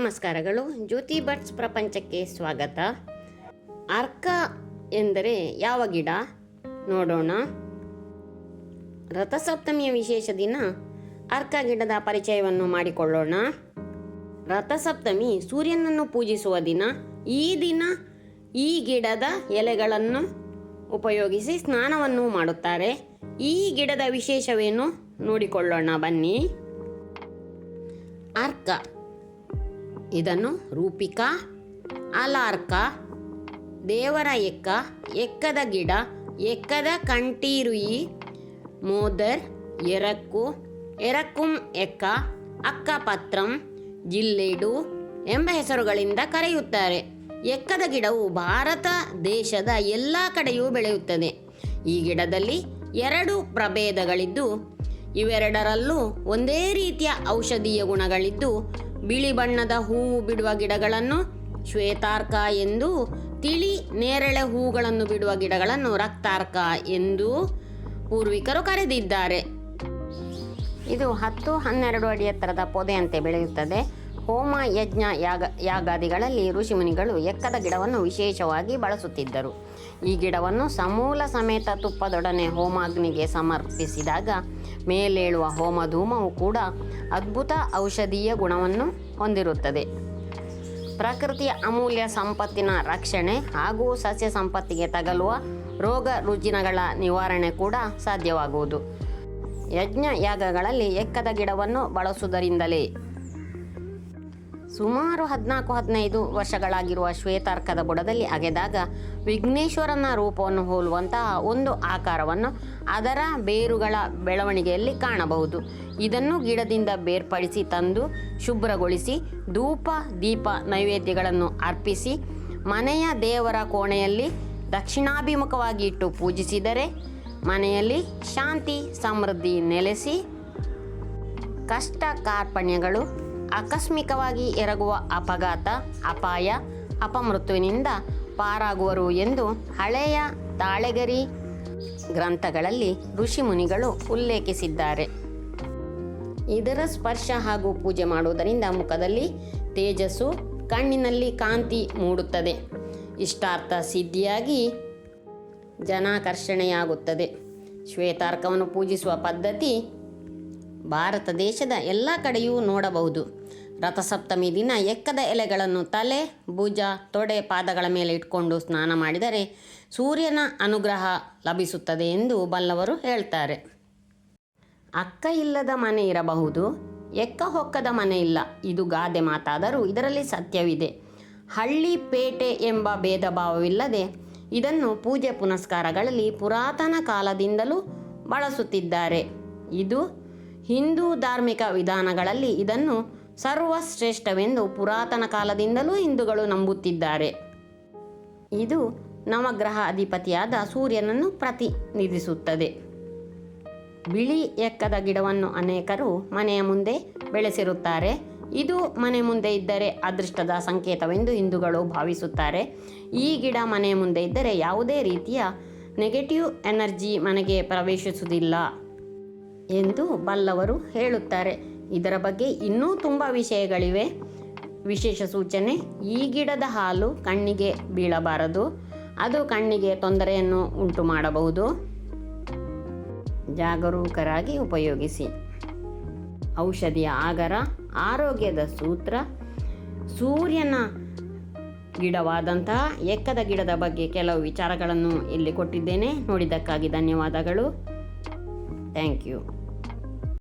ನಮಸ್ಕಾರಗಳು. ಜ್ಯೋತಿ ಬಟ್ಸ್ ಪ್ರಪಂಚಕ್ಕೆ ಸ್ವಾಗತ. ಅರ್ಕ ಎಂದರೆ ಯಾವ ಗಿಡ? ನೋಡೋಣ. ರಥಸಪ್ತಮಿಯ ವಿಶೇಷ ದಿನ. ಅರ್ಕ ಗಿಡದ ಪರಿಚಯವನ್ನು ಮಾಡಿಕೊಳ್ಳೋಣ. ರಥಸಪ್ತಮಿ ಸೂರ್ಯನನ್ನು ಪೂಜಿಸುವ ದಿನ. ಈ ದಿನ ಈ ಗಿಡದ ಎಲೆಗಳನ್ನು ಉಪಯೋಗಿಸಿ ಸ್ನಾನವನ್ನು ಮಾಡುತ್ತಾರೆ. ಈ ಗಿಡದ ವಿಶೇಷವೇನು? ನೋಡಿಕೊಳ್ಳೋಣ ಬನ್ನಿ. ಅರ್ಕ ಇದನ್ನು ರೂಪಿಕಾ, ಅಲಾರ್ಕ, ದೇವರ ಎಕ್ಕ ಎಕ್ಕದ ಗಿಡ ಎಕ್ಕದ ಕಂಟೀರುಯಿ, ಮೋದರ್, ಎರಕ್ಕು, ಎರಕ್ಕುಂ ಎಕ್ಕ ಅಕ್ಕಪತ್ರಂ, ಜಿಲ್ಲೆಡು ಎಂಬ ಹೆಸರುಗಳಿಂದ ಕರೆಯುತ್ತಾರೆ. ಎಕ್ಕದ ಗಿಡವು ಭಾರತ ದೇಶದ ಎಲ್ಲ ಕಡೆಯೂ ಬೆಳೆಯುತ್ತದೆ. ಈ ಗಿಡದಲ್ಲಿ ಎರಡು ಪ್ರಭೇದಗಳಿದ್ದು, ಇವೆರಡರಲ್ಲೂ ಒಂದೇ ರೀತಿಯ ಔಷಧೀಯ ಗುಣಗಳಿದ್ದು ಬಿಳಿ ಬಣ್ಣದ ಹೂವು ಬಿಡುವ ಗಿಡಗಳನ್ನು ಶ್ವೇತಾರ್ಕ ಎಂದು, ತಿಳಿ ನೇರಳೆ ಹೂಗಳನ್ನು ಬಿಡುವ ಗಿಡಗಳನ್ನು ರಕ್ತಾರ್ಕ ಎಂದು ಪೂರ್ವಿಕರು ಕರೆದಿದ್ದಾರೆ. ಇದು ಹತ್ತು ಹನ್ನೆರಡು ಅಡಿ ಎತ್ತರದ ಪೊದೆಯಂತೆ ಬೆಳೆಯುತ್ತದೆ. ಹೋಮ ಯಜ್ಞ ಯಾಗ ಯಾಗಾದಿಗಳಲ್ಲಿ ಋಷಿಮುನಿಗಳು ಎಕ್ಕದ ಗಿಡವನ್ನು ವಿಶೇಷವಾಗಿ ಬಳಸುತ್ತಿದ್ದರು. ಈ ಗಿಡವನ್ನು ಸಮೂಲ ಸಮೇತ ತುಪ್ಪದೊಡನೆ ಹೋಮಾಗ್ನಿಗೆ ಸಮರ್ಪಿಸಿದಾಗ ಮೇಲೇಳುವ ಹೋಮಧೂಮವು ಕೂಡ ಅದ್ಭುತ ಔಷಧೀಯ ಗುಣವನ್ನು ಹೊಂದಿರುತ್ತದೆ. ಪ್ರಕೃತಿಯ ಅಮೂಲ್ಯ ಸಂಪತ್ತಿನ ರಕ್ಷಣೆ ಹಾಗೂ ಸಸ್ಯ ಸಂಪತ್ತಿಗೆ ತಗಲುವ ರೋಗ ರುಜಿನಗಳ ನಿವಾರಣೆ ಕೂಡ ಸಾಧ್ಯವಾಗುವುದು. ಯಜ್ಞ ಯಾಗಗಳಲ್ಲಿ ಎಕ್ಕದ ಗಿಡವನ್ನು ಬಳಸುವುದರಿಂದಲೇ ಸುಮಾರು ಹದಿನಾಲ್ಕು, ಹದಿನೈದು ವರ್ಷಗಳಾಗಿರುವ ಶ್ವೇತಾರ್ಕದ ಬುಡದಲ್ಲಿ ಅಗೆದಾಗ ವಿಘ್ನೇಶ್ವರನ ರೂಪವನ್ನು ಹೋಲುವಂತಹ ಒಂದು ಆಕಾರವನ್ನು ಅದರ ಬೇರುಗಳ ಬೆಳವಣಿಗೆಯಲ್ಲಿ ಕಾಣಬಹುದು. ಇದನ್ನು ಗಿಡದಿಂದ ಬೇರ್ಪಡಿಸಿ ತಂದು ಶುಭ್ರಗೊಳಿಸಿ ಧೂಪ, ದೀಪ, ನೈವೇದ್ಯಗಳನ್ನು ಅರ್ಪಿಸಿ ಮನೆಯ ದೇವರ ಕೋಣೆಯಲ್ಲಿ ದಕ್ಷಿಣಾಭಿಮುಖವಾಗಿ ಇಟ್ಟು ಪೂಜಿಸಿದರೆ ಮನೆಯಲ್ಲಿ ಶಾಂತಿ, ಸಮೃದ್ಧಿ ನೆಲೆಸಿ ಕಷ್ಟ ಕಾರ್ಪಣ್ಯಗಳು ಆಕಸ್ಮಿಕವಾಗಿ ಎರಗುವ ಅಪಘಾತ, ಅಪಾಯ, ಅಪಮೃತ್ಯುವಿನಿಂದ ಪಾರಾಗುವರು ಎಂದು ಹಳೆಯ ತಾಳೆಗರಿ ಗ್ರಂಥಗಳಲ್ಲಿ ಋಷಿಮುನಿಗಳು ಉಲ್ಲೇಖಿಸಿದ್ದಾರೆ. ಇದರ ಸ್ಪರ್ಶ ಹಾಗೂ ಪೂಜೆ ಮಾಡುವುದರಿಂದ ಮುಖದಲ್ಲಿ ತೇಜಸ್ಸು, ಕಣ್ಣಿನಲ್ಲಿ ಕಾಂತಿ ಮೂಡುತ್ತದೆ. ಇಷ್ಟಾರ್ಥ ಸಿದ್ಧಿಯಾಗಿ ಜನಾಕರ್ಷಣೆಯಾಗುತ್ತದೆ. ಶ್ವೇತಾರ್ಕವನ್ನು ಪೂಜಿಸುವ ಪದ್ಧತಿ ಭಾರತ ದೇಶದ ಎಲ್ಲ ಕಡೆಯೂ ನೋಡಬಹುದು. ರಥಸಪ್ತಮಿ ದಿನ ಎಕ್ಕದ ಎಲೆಗಳನ್ನು ತಲೆ, ಭುಜ, ತೊಡೆ ಪಾದಗಳ ಮೇಲೆ ಇಟ್ಕೊಂಡು ಸ್ನಾನ ಮಾಡಿದರೆ ಸೂರ್ಯನ ಅನುಗ್ರಹ ಲಭಿಸುತ್ತದೆ ಎಂದು ಬಲ್ಲವರು ಹೇಳ್ತಾರೆ. ಅಕ್ಕ ಇಲ್ಲದ ಮನೆ ಇರಬಹುದು, ಎಕ್ಕ ಹೊಕ್ಕದ ಮನೆ ಇಲ್ಲ. ಇದು ಗಾದೆ ಮಾತಾದರೂ ಇದರಲ್ಲಿ ಸತ್ಯವಿದೆ. ಹಳ್ಳಿ ಪೇಟೆ ಎಂಬ ಭೇದ ಭಾವವಿಲ್ಲದೆ ಇದನ್ನು ಪೂಜೆ ಪುನಸ್ಕಾರಗಳಲ್ಲಿ ಪುರಾತನ ಕಾಲದಿಂದಲೂ ಬಳಸುತ್ತಿದ್ದಾರೆ. ಇದು ಹಿಂದೂ ಧಾರ್ಮಿಕ ವಿಧಾನಗಳಲ್ಲಿ ಇದನ್ನು ಸರ್ವಶ್ರೇಷ್ಠವೆಂದು ಪುರಾತನ ಕಾಲದಿಂದಲೂ ಹಿಂದೂಗಳು ನಂಬುತ್ತಿದ್ದಾರೆ. ಇದು ನವಗ್ರಹ ಅಧಿಪತಿಯಾದ ಸೂರ್ಯನನ್ನು ಪ್ರತಿನಿಧಿಸುತ್ತದೆ. ಬಿಳಿ ಎಕ್ಕದ ಗಿಡವನ್ನು ಅನೇಕರು ಮನೆಯ ಮುಂದೆ ಬೆಳೆಸಿರುತ್ತಾರೆ. ಇದು ಮನೆ ಮುಂದೆ ಇದ್ದರೆ ಅದೃಷ್ಟದ ಸಂಕೇತವೆಂದು ಹಿಂದೂಗಳು ಭಾವಿಸುತ್ತಾರೆ. ಈ ಗಿಡ ಮನೆ ಮುಂದೆ ಇದ್ದರೆ ಯಾವುದೇ ರೀತಿಯ ನೆಗೆಟಿವ್ ಎನರ್ಜಿ ಮನೆಗೆ ಪ್ರವೇಶಿಸುವುದಿಲ್ಲ. ಎಂದು ಬಲ್ಲವರು ಹೇಳುತ್ತಾರೆ. ಇದರ ಬಗ್ಗೆ ಇನ್ನೂ ತುಂಬ ವಿಷಯಗಳಿವೆ. ವಿಶೇಷ ಸೂಚನೆ, ಈ ಗಿಡದ ಹಾಲು ಕಣ್ಣಿಗೆ ಬೀಳಬಾರದು. ಅದು ಕಣ್ಣಿಗೆ ತೊಂದರೆಯನ್ನು ಉಂಟು ಮಾಡಬಹುದು ಜಾಗರೂಕರಾಗಿ ಉಪಯೋಗಿಸಿ. ಔಷಧಿಯ ಆಗರ, ಆರೋಗ್ಯದ ಸೂತ್ರ, ಸೂರ್ಯನ ಗಿಡವಾದಂತಹ ಎಕ್ಕದ ಗಿಡದ ಬಗ್ಗೆ ಕೆಲವು ವಿಚಾರಗಳನ್ನು ಇಲ್ಲಿ ಕೊಟ್ಟಿದ್ದೇನೆ. ನೋಡಿದ್ದಕ್ಕಾಗಿ ಧನ್ಯವಾದಗಳು. Thank you.